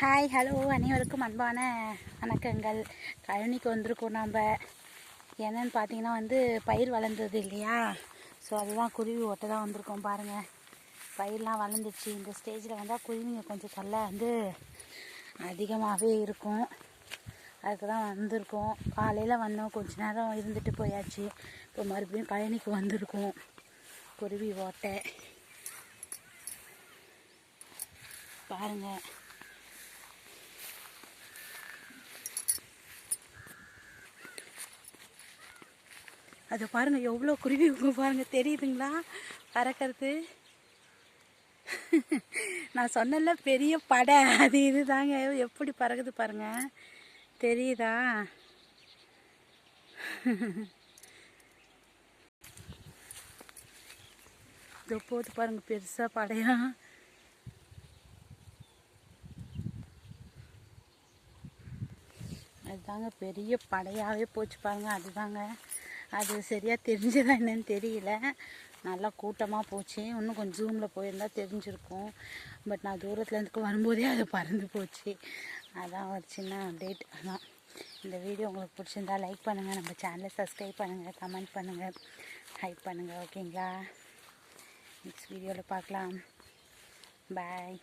Hi hello அனைவருக்கும் அன்பான வணக்கங்கள். கழனிக்கு வந்திருக்கோம் நம்ம என்னன்னு பார்த்தீங்கன்னா வந்து பயிர் வளர்ந்தது இல்லையா? ஸோ அதுதான் குருவி ஒட்ட தான் வந்திருக்கோம் பாருங்கள் பயிர்லாம் வளர்ந்துச்சு. இந்த ஸ்டேஜில் வந்தால் குருவிங்க கொஞ்சம் தொல்லை வந்து அதிகமாகவே இருக்கும். அதுக்கு தான் வந்திருக்கோம். காலையில் வந்தோம். கொஞ்ச நேரம் இருந்துட்டு போயாச்சு. இப்போ மறுபடியும் கழனிக்கு வந்திருக்கோம். குருவி ஓட்டை. பாருங்கள் அது பாருங்கள் எவ்வளோ குருவி உங்க தெரியுதுங்களா? பறக்கிறது. நான் சொன்னல பெரிய படை. அது இதுதாங்க. எப்படி பறக்குது பாருங்க. தெரியுதா? இதோ போது பாருங்க பெருசாக படையா. அதுதாங்க பெரிய படையாகவே போச்சு பாருங்க அதுதாங்க. அது சரியாக தெரிஞ்சதா என்னன்னு தெரியல. நல்லா கூட்டமாக போச்சு. இன்னும் கொஞ்சம் ஜூமில் போயிருந்தால் தெரிஞ்சிருக்கும். பட் நான் தூரத்துலேருந்து வரும்போதே அது பறந்து போச்சு. அதான் ஒரு சின்ன அப்டேட் அதான். இந்த வீடியோ உங்களுக்கு பிடிச்சிருந்தா லைக் பண்ணுங்கள் நம்ம சேனலை சப்ஸ்கிரைப் பண்ணுங்கள் கமெண்ட் பண்ணுங்கள் ஹைப் பண்ணுங்கள் ஓகேங்களா நெக்ஸ்ட் வீடியோவில் பார்க்கலாம். பாய்